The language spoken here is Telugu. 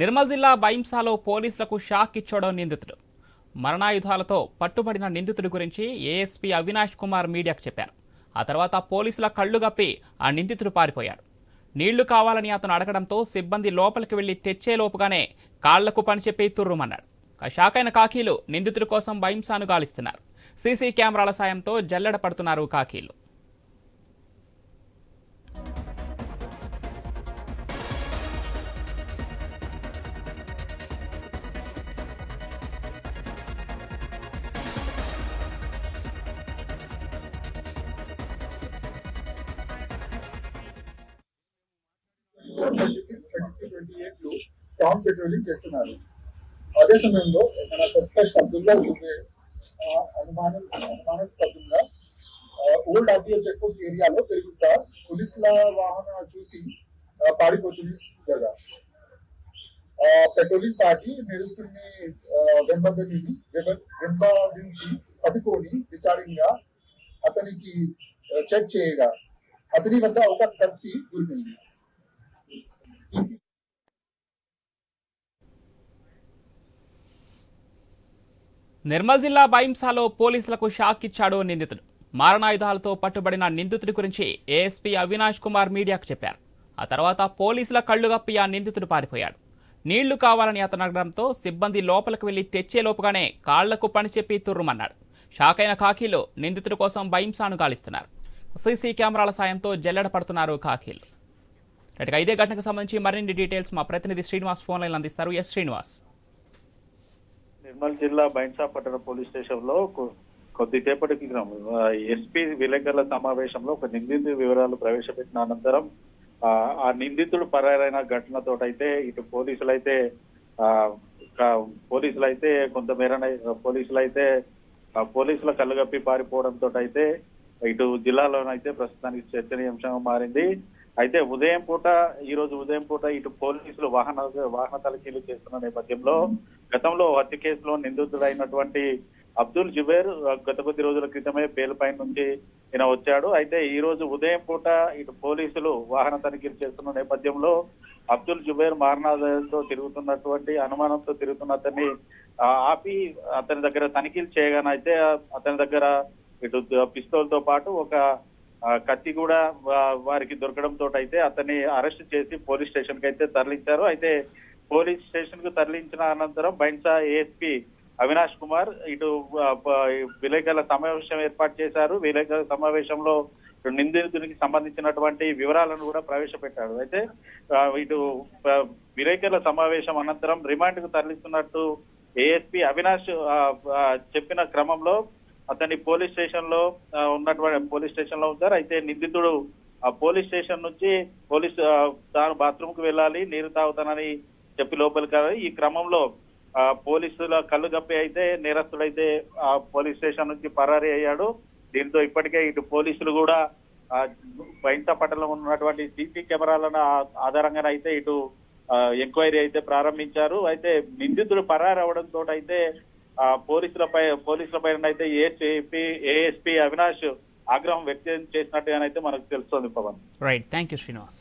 నిర్మల్ జిల్లా బైంసాలో పోలీసులకు షాక్ ఇచ్చాడు నిందితుడు. మరణాయుధాలతో పట్టుబడిన నిందితుడి గురించి ఏఎస్పీ అవినాష్ కుమార్ మీడియాకు చెప్పారు. ఆ తర్వాత పోలీసుల కళ్ళు గప్పి ఆ నిందితుడు పారిపోయాడు. నీళ్ళు కావాలని అతను అడగడంతో సిబ్బంది లోపలికి వెళ్ళి తెచ్చేలోపుగానే కాళ్ళకు పని చెప్పి తుర్రుమన్నాడు. షాక్ అయిన కాకీలు నిందితుడి కోసం బైంసాను గాలిస్తున్నారు. సీసీ కెమెరాల సాయంతో జల్లెడ పడుతున్నారు కాకీలు. ట్వంటీ సిక్స్ ట్వంటీ ట్వంటీ ఎయిట్లో పెట్రోలింగ్ చేస్తున్నారు. అదే సమయంలో మన సస్పెక్ట్ అబ్దుల్లా జుబేర్ అనుమానం అనుమానాస్పదంగా ఓల్డ్ ఆర్టీఓ చెక్ పోస్ట్ ఏరియాలో పెరుగుతా పోలీసుల వాహన చూసి పాడిపోతుంది పారిపోతుంది కదా. పెట్రోలింగ్ పార్టీ నిరుస్తుని వెంబడిని వెంబడించి పట్టుకొని విచారంగా అతనికి చెక్ చేయగా అతని వద్ద ఒక కత్తి దొరికింది నిర్మల్ జిల్లా బైంసాలో పోలీసులకు షాక్ ఇచ్చాడు నిందితుడు. మారణాయుధాలతో పట్టుబడిన నిందితుడి గురించి ఏఎస్పీ అవినాష్ కుమార్ మీడియాకు చెప్పారు. ఆ తర్వాత పోలీసుల కళ్ళుగప్పి ఆ నిందితుడు పారిపోయాడు. నీళ్ళు కావాలని అతను అడగడంతో సిబ్బంది లోపలికి వెళ్ళి తెచ్చేలోపుగానే కాళ్ళకు పని చెప్పి తుర్రుమన్నాడు. షాక్ అయిన కాకీలు నిందితుడి కోసం బైంసాను గాలిస్తున్నారు. సీసీ కెమెరాల సాయంతో జల్లెడ పడుతున్నారు కాకీలు. ఇదే ఘటనకు సంబంధించి మరిన్ని డీటెయిల్స్ మా ప్రతినిధి శ్రీనివాస్ ఫోన్లైన్ అందిస్తారు. ఎస్ శ్రీనివాస్. నిర్మల్ జిల్లా బైన్సా పట్టణ పోలీస్ స్టేషన్లో కొద్దిసేపటి క్రితం ఎస్పీ విలేకరుల సమావేశంలో ఒక నిందితుడి వివరాలు ప్రవేశపెట్టిన అనంతరం ఆ, నిందితుడు పరారైన ఘటనతో అయితే ఇటు పోలీసులు అయితే ఆ, పోలీసులు అయితే కొంతమేర పోలీసులు అయితే పోలీసుల కళ్ళగప్పి పారిపోవడంతో అయితే ఇటు జిల్లాలోనైతే ప్రస్తుతానికి చర్చనీయాంశంగా మారింది. అయితే ఉదయం పూట ఈ రోజు ఉదయం పూట ఇటు పోలీసులు వాహన వాహన తనిఖీలు చేస్తున్న నేపథ్యంలో గతంలో హత్య కేసులో నిందితుడైనటువంటి అబ్దుల్ జుబేర్ గత కొద్ది రోజుల క్రితమే బెయిల్పై నుంచి ఈయన వచ్చాడు. అయితే ఈ రోజు ఉదయం పూట ఇటు పోలీసులు వాహన తనిఖీలు చేస్తున్న నేపథ్యంలో అబ్దుల్ జుబేర్ మారణాలతో తిరుగుతున్నటువంటి అనుమానంతో తిరుగుతున్న అతన్ని ఆపి అతని దగ్గర తనిఖీలు చేయగానైతే అతని దగ్గర ఇటు పిస్తోల్తో పాటు ఒక కత్తి కూడా వారికి దొరకడంతో అయితే అతన్ని అరెస్ట్ చేసి పోలీస్ స్టేషన్కి అయితే తరలించారు. అయితే పోలీస్ స్టేషన్కు తరలించిన అనంతరం బైన్సా ఏఎస్పీ అవినాష్ కుమార్ ఇటు విలేకరుల సమావేశం ఏర్పాటు చేశారు. విలేకరుల సమావేశంలో నిందితునికి సంబంధించినటువంటి వివరాలను కూడా ప్రవేశపెట్టాడు అయితే ఇటు విలేకరుల సమావేశం అనంతరం రిమాండ్కు తరలిస్తున్నట్టు ఏఎస్పీ అవినాష్ చెప్పిన క్రమంలో అతన్ని పోలీస్ స్టేషన్లో ఉన్నటువంటి పోలీస్ స్టేషన్లో ఉంటారు. అయితే నిందితుడు ఆ పోలీస్ స్టేషన్ నుంచి పోలీస్ తాను బాత్రూమ్కు వెళ్ళాలి నీరు తాగుతానని చెప్పి లోపలికి కాదు ఈ క్రమంలో ఆ, పోలీసుల కళ్ళు గప్పి అయితే నేరస్తుడైతే ఆ పోలీస్ స్టేషన్ నుంచి పరారీ అయ్యాడు. దీంతో ఇప్పటికే ఇటు పోలీసులు కూడా ఆ, పట్టణంలో ఉన్నటువంటి సీసీ కెమెరాలను ఆధారంగా అయితే ఇటు ఎంక్వైరీ అయితే ప్రారంభించారు. అయితే నిందితుడు పరారు అవడంతో అయితే ఆ, పోలీసులపై పోలీసులపై అయితే ఏఎస్పీ ఏఎస్పీ అవినాష్ ఆగ్రహం వ్యక్తం చేసినట్టుగానైతే మనకు తెలుస్తోంది Pavan. Right thank you Srinivas